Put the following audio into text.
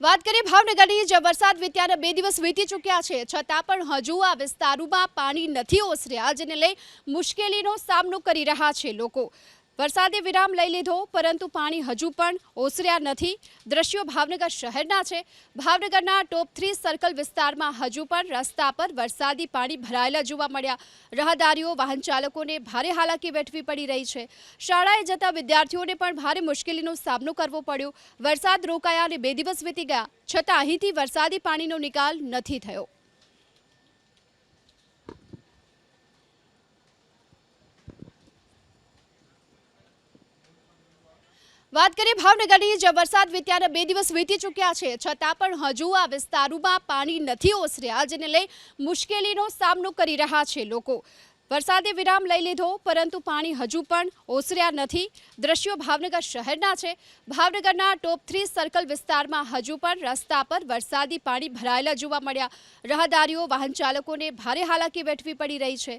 વાત કરીએ ભાવનગરની જે વરસાદ વિત્યાના બે દિવસ વીતી ચૂક્યા છે. છતાં પણ હજુ આ વિસ્તારોમાં પાણી નથી ઓસર્યા, જેને લઈ મુશ્કેલીનો સામનો કરી રહ્યા છે લોકો. વરસાદે વિરામ લઈ લીધો, પરંતુ પાણી હજુ પણ ઓસર્યા નથી. દ્રશ્યો ભાવનગર શહેરના છે. ભાવનગરના ટોપ થ્રી સર્કલ વિસ્તારમાં હજુ પણ રસ્તા પર વરસાદી પાણી ભરાયેલા જોવા મળ્યા. રાહદારીઓ, વાહન ચાલકોને ભારે હાલાકી વેઠવી પડી રહી છે. શાળાએ જતા વિદ્યાર્થીઓને પણ ભારે મુશ્કેલીનો સામનો કરવો પડ્યો. વરસાદ રોકાયા અને બે દિવસ વીતી ગયા. છતાં અહીંથી વરસાદી પાણીનો નિકાલ નથી થયો. વાત કરીએ ભાવનગરની જે વરસાદ વિત્યાના બે દિવસ વીતી ચૂક્યા છે. છતાં પણ હજુ આ વિસ્તારોમાં પાણી નથી ઓસર્યા, જેને લઈ મુશ્કેલીનો સામનો કરી રહ્યા છે લોકો. વરસાદે વિરામ લઈ લીધો, પરંતુ પાણી હજુ પણ ઓસર્યા નથી. દ્રશ્યો ભાવનગર શહેરના છે. ભાવનગરના ટોપ થ્રી સર્કલ વિસ્તારમાં હજુ પણ રસ્તા પર વરસાદી પાણી ભરાયેલા જોવા મળ્યા. રાહદારીઓ વાહન ચાલકોને ભારે હાલાકી વેઠવી પડી રહી છે.